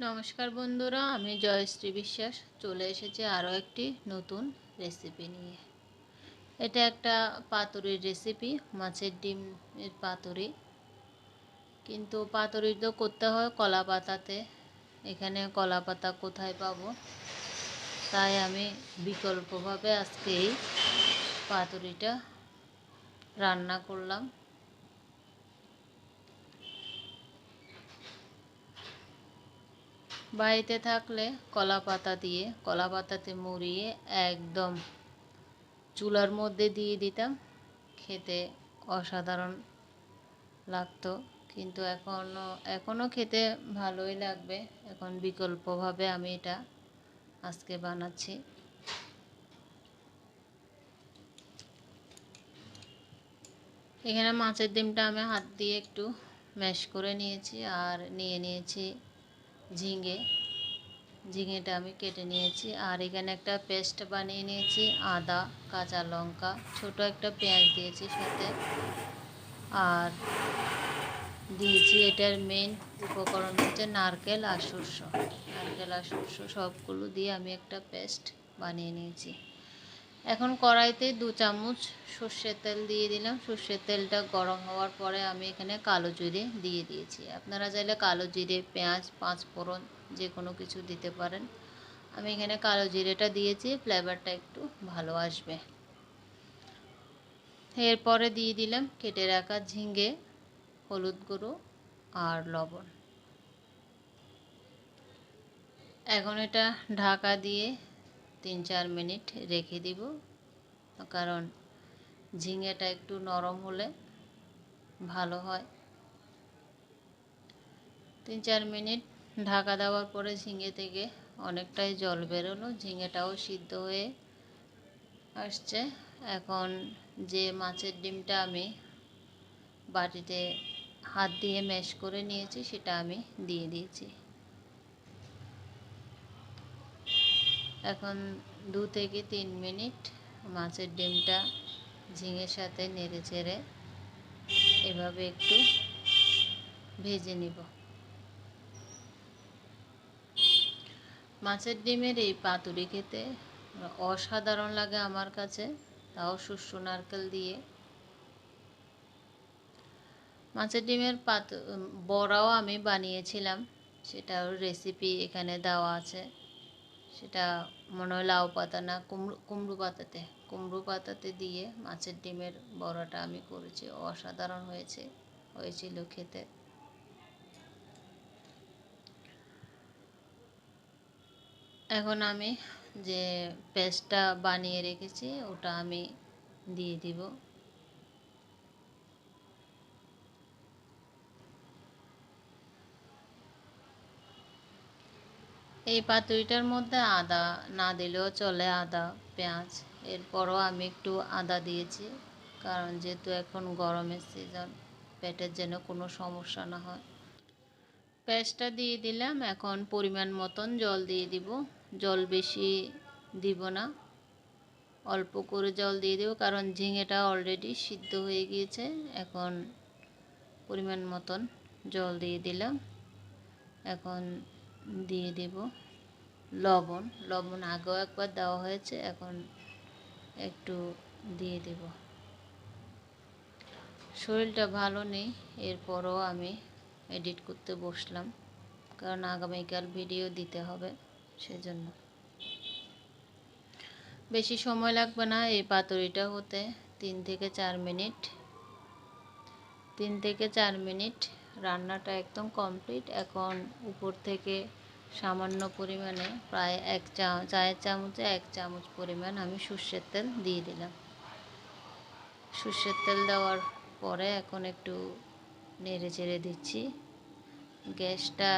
নমস্কার বন্ধুরা, আমি জয়শ্রী বিশ্বাস। চলে এসেছি আরও একটি নতুন রেসিপি নিয়ে। এটা একটা পাতুরির রেসিপি মাছের ডিমের পাতুরি। কিন্তু পাতুরি তো করতে হয় কলা পাতাতে। এখানে কলা পাতা কোথায় পাবো? তাই আমি বিকল্পভাবে আজকে এই পাতুরিটা রান্না করলাম। বাড়িতে থাকলে কলা পাতা দিয়ে কলা পাতাতে মুড়িয়ে একদম চুলার মধ্যে দিয়ে দিতাম। খেতে অসাধারণ লাগতো, কিন্তু এখনও এখনও খেতে ভালোই লাগবে। এখন বিকল্পভাবে আমি এটা আজকে বানাচ্ছি। এখানে মাছের ডিমটা আমি হাত দিয়ে একটু ম্যাশ করে নিয়েছি আর নিয়ে নিয়েছি ঝিঙে, ঝিঙেটা আমি কেটে নিয়েছি। আর এখানে একটা পেস্ট বানিয়ে নিয়েছি, আদা, কাঁচা লঙ্কা, ছোট একটা পেঁয়াজ দিয়েছি সাথে। আর দিয়েছি এটার মেন উপকরণ হচ্ছে নারকেল আর সরষ। নারকেল আর সরষ সবগুলো দিয়ে আমি একটা পেস্ট বানিয়ে নিয়েছি। এখন কড়াইতে দু চামচ সর্ষের তেল দিয়ে দিলাম। সর্ষের তেলটা গরম হওয়ার পরে আমি এখানে কালো জিরে দিয়ে দিয়েছি। আপনারা চাইলে কালো জিরে, পেঁয়াজ পাঁচ ফোড়ন যে কোনো কিছু দিতে পারেন। আমি এখানে কালো জিরেটা দিয়েছি ফ্লেভারটা একটু ভালো আসবে। এরপরে দিয়ে দিলাম কেটে রাখা ঝিঙ্গে হলুদ গুঁড়ো আর লবণ। এখন এটা ঢাকা দিয়ে তিন চার মিনিট রেখে দিব। কারণ ঝিঙেটা একটু নরম হলে ভালো হয়। তিন চার মিনিট ঢাকা দেওয়ার পরে ঝিঙে থেকে অনেকটাই জল বেরোলো। ঝিঙেটাও সিদ্ধ হয়ে আসছে। এখন যে মাছের ডিমটা আমি বাটিতে হাত দিয়ে ম্যাশ করে নিয়েছি, সেটা আমি দিয়ে দিয়েছি। এখন দু থেকে তিন মিনিট মাছের ডিমটা ঝিঙের সাথে নেড়ে চেড়ে এভাবে একটু ভেজে নিব। মাছের ডিমের এই পাতুরি খেতে অসাধারণ লাগে আমার কাছে, তাও শস্য নারকেল দিয়ে। মাছের ডিমের পাত বড়াও আমি বানিয়েছিলাম সেটার রেসিপি এখানে দেওয়া আছে। সেটা মনে হয় লাউ পাতা না, কুমড়ো কুমড়ো পাতাতে। কুমড়ো পাতাতে দিয়ে মাছের ডিমের বড়াটা আমি করেছি, অসাধারণ হয়েছে, হয়েছিল খেতে। এখন আমি যে পেস্টটা বানিয়ে রেখেছি, ওটা আমি দিয়ে দিব। এই পাতুরিটার মধ্যে আদা না দিলেও চলে আদা, পেঁয়াজ। এরপরও আমি একটু আদা দিয়েছি, কারণ যেহেতু এখন গরমের সিজন পেটের যেন কোনো সমস্যা না হয়। পেঁয়াজটা দিয়ে দিলাম, এখন পরিমাণ মতন জল দিয়ে দিব। জল বেশি দিব না, অল্প করে জল দিয়ে দেবো, কারণ ঝিঙেটা অলরেডি সিদ্ধ হয়ে গিয়েছে। এখন পরিমাণ মতন জল দিয়ে দিলাম। এখন দিয়ে দেব। লবণ লবণ আগেও একবার দেওয়া হয়েছে, এখন একটু দিয়ে দেব। শরীরটা ভালো নেই, এরপরও আমি এডিট করতে বসলাম, কারণ আগামীকাল ভিডিও দিতে হবে সেজন্য। বেশি সময় লাগবে না এই পাতুরিটা হতে, তিন থেকে চার মিনিট। তিন থেকে চার মিনিট রান্নাটা একদম কমপ্লিট এখন উপর থেকে সামান্য পরিমাণে প্রায় এক চা, চায়ের চামচে এক চামচ পরিমাণ আমি সর্ষের তেল দিয়ে দিলাম। সর্ষের তেল দেওয়ার পরে এখন একটু নেড়ে চেড়ে দিচ্ছি। গ্যাসটা,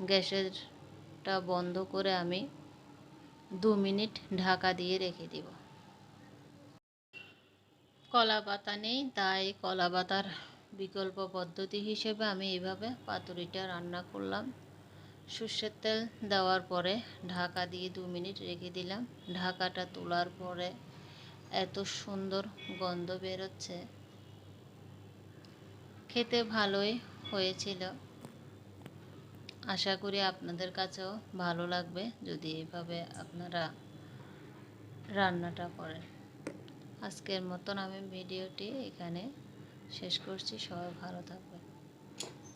গ্যাসেরটা বন্ধ করে আমি দু মিনিট ঢাকা দিয়ে রেখে দিব। কলা পাতা নেই, তাই কলা পাতার বিকল্প পদ্ধতি হিসেবে আমি এইভাবে পাতুরিটা রান্না করলাম। সর্ষের তেল দেওয়ার পরে ঢাকা দিয়ে দু মিনিট রেখে দিলাম। ঢাকাটা তোলার পরে এত সুন্দর গন্ধ বেরোচ্ছে। খেতে ভালোই হয়েছিল। আশা করি আপনাদের কাছেও ভালো লাগবে যদি এভাবে আপনারা রান্নাটা করেন। আজকের মতন আমি ভিডিওটি এখানে শেষ করছি সবাই ভালো থাকবেন।